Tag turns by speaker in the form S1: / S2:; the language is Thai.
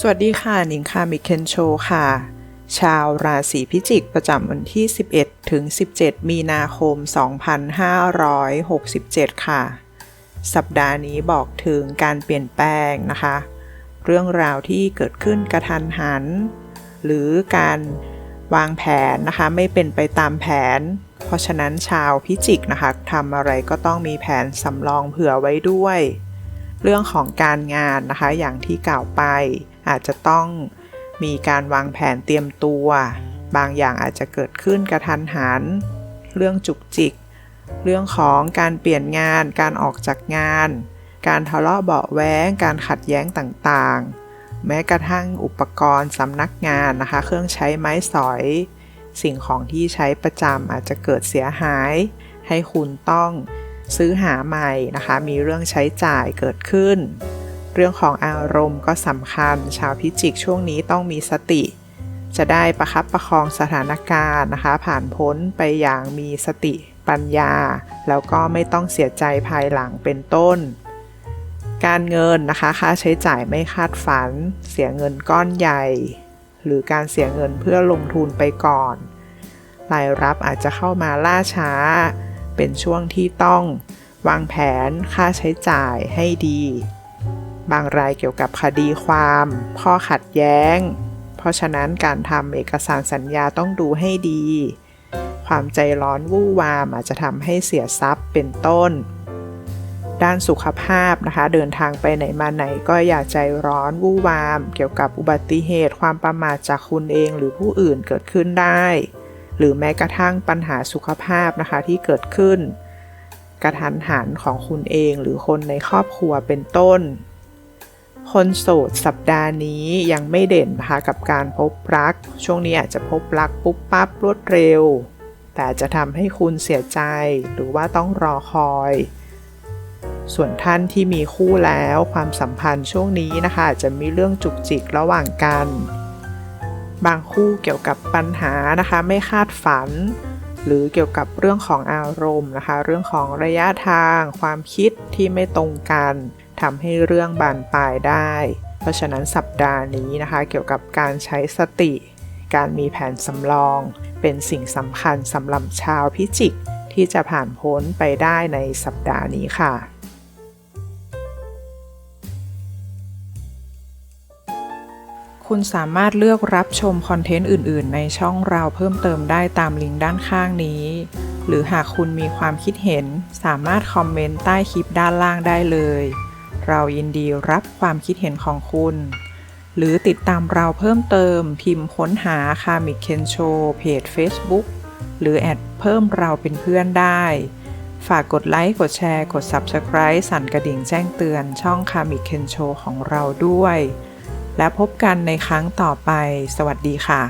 S1: สวัสดีค่ะนิงค่ะมิเคนโชค่ะ ชาวราศีพิจิกประจำวันที่ 11 ถึง 17 มีนาคม 2567 ค่ะ สัปดาห์นี้บอกถึงการเปลี่ยนแปลงนะคะ เรื่องราวที่เกิดขึ้นกระทันหัน หรือการวางแผนนะคะไม่เป็นไปตามแผน เพราะฉะนั้นชาวพิจิกนะคะทำอะไรก็ต้องมีแผนสำรองเผื่อไว้ด้วย เรื่องของการงานนะคะอย่างที่กล่าวไป อาจจะต้องมีการวางแผนเตรียมตัว บางอย่างอาจจะเกิดขึ้นกระทันหัน เรื่องจุกจิก เรื่องของการเปลี่ยนงาน การออกจากงาน การทะเลาะเบาะแว้ง การขัดแย้งต่างๆ แม้กระทั่งอุปกรณ์สำนักงานนะคะ เครื่องใช้ไม้สอย สิ่งของที่ใช้ประจำอาจจะเกิดเสียหาย ให้คุณต้องซื้อหาใหม่นะคะ มีเรื่องใช้จ่ายเกิดขึ้น เรื่องของอารมณ์ก็สำคัญ ชาวพิจิกช่วงนี้ต้องมีสติ จะได้ประคับประคองสถานการณ์นะคะ ผ่านพ้นไปอย่างมีสติปัญญา แล้วก็ไม่ต้องเสียใจภายหลังเป็นต้น การเงินนะคะ ค่าใช้จ่ายไม่คาดฝัน เสียเงินก้อนใหญ่ หรือการเสียเงินเพื่อลงทุนไปก่อนรายรับอาจจะเข้ามาล่าช้า เป็นช่วงที่ต้องวางแผนค่าใช้จ่ายให้ดี บางรายเกี่ยวกับคดีความ ข้อขัดแย้ง เพราะฉะนั้นการทำเอกสารสัญญาต้องดูให้ดี ความใจร้อนวู่วามอาจจะทำให้เสียทรัพย์เป็นต้น ด้านสุขภาพนะคะ เดินทางไปไหนมาไหนก็อย่าใจร้อนวู่วาม เกี่ยวกับอุบัติเหตุความประมาทจากคุณเองหรือผู้อื่นเกิดขึ้นได้ หรือแม้กระทั่งปัญหาสุขภาพนะคะที่เกิดขึ้น กระทันหันของคุณเองหรือคนในครอบครัวเป็นต้น คนโสดสัปดาห์นี้ยังไม่เด่นนะคะกับการพบรัก ช่วงนี้อาจจะพบรักปุ๊บปั๊บรวดเร็ว แต่จจะทำให้คุณเสียใจหรือว่าต้องรอคอย ส่วนท่านที่มีคู่แล้วความสัมพันธ์ช่วงนี้นะคะอาจจะมีเรื่องจุกจิกระหว่างกัน บางคู่เกี่ยวกับปัญหานะคะไม่คาดฝัน หรือเกี่ยวกับเรื่องของอารมณ์นะคะ เรื่องของระยะทาง ความคิดที่ไม่ตรงกัน ทำให้เรื่องบานปลายได้ เพราะฉะนั้นสัปดาห์นี้นะคะ เกี่ยวกับการใช้สติ การมีแผนสำรอง เป็นสิ่งสำคัญสำหรับชาวพิจิก ที่จะผ่านพ้นไปได้ในสัปดาห์นี้ค่ะคุณสามารถเลือกรับชมคอนเทนต์อื่น ๆ ในช่องเราเพิ่มเติมได้ตามลิงก์ด้านข้างนี้ หรือหากคุณมีความคิดเห็น สามารถคอมเมนต์ใต้คลิปด้านล่างได้เลย เรายินดีรับความคิดเห็นของคุณ หรือติดตามเราเพิ่มเติมพิมพ์ค้นหาคามิเคนโชเพจ Facebook หรือแอดเพิ่มเราเป็นเพื่อนได้ ฝากกดไลค์ กดแชร์ กด Subscribe สั่นกระดิ่งแจ้งเตือนช่องคามิเคนโชของเราด้วย และพบกันในครั้งต่อไป สวัสดีค่ะ